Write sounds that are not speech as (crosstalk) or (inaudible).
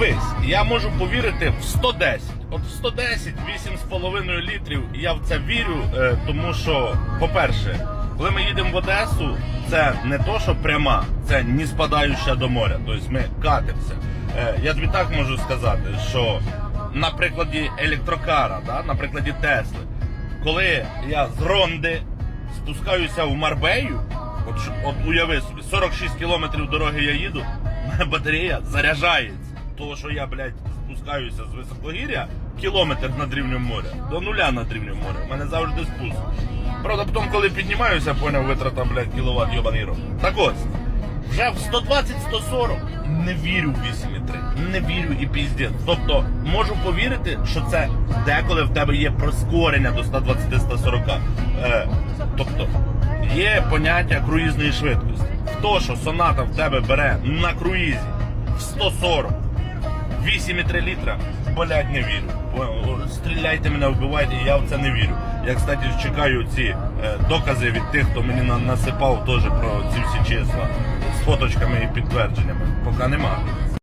Дивись, я можу повірити в 110. От в 110, 8,5 літрів, я в це вірю, е, тому що, по-перше, коли ми їдемо в Одесу, це не то, що пряма, це не спадаюча до моря. Тобто ми катимося. Е, я тобі так можу сказати, що на прикладі електрокара, да, на прикладі Тесли, коли я з Ронди спускаюся в Марбею, от, от уяви собі, 46 кілометрів дороги я їду, (laughs) батарея заряджається. Того, що я, блядь, спускаюся з високогір'я, кілометр над рівнем моря, до нуля над рівнем моря. У мене завжди спуск. Правда, потім, коли піднімаюся, поняв, витрата, блядь, кіловат, йобаний рот. Так ось, вже в 120-140 не вірю в 8,3. Не вірю і піздець. Тобто можу повірити, що це деколи в тебе є прискорення до 120-140. Е, тобто є поняття круїзної швидкості. То, що соната в тебе бере на круїзі в 140, 8,3 літра, блядь, не вірю. Стріляйте мене, вбивайте, я в це не вірю. Я, кстати, чекаю ці е, докази від тих, хто мені насипав теж про ці всі числа з фоточками і підтвердженнями. Поки нема.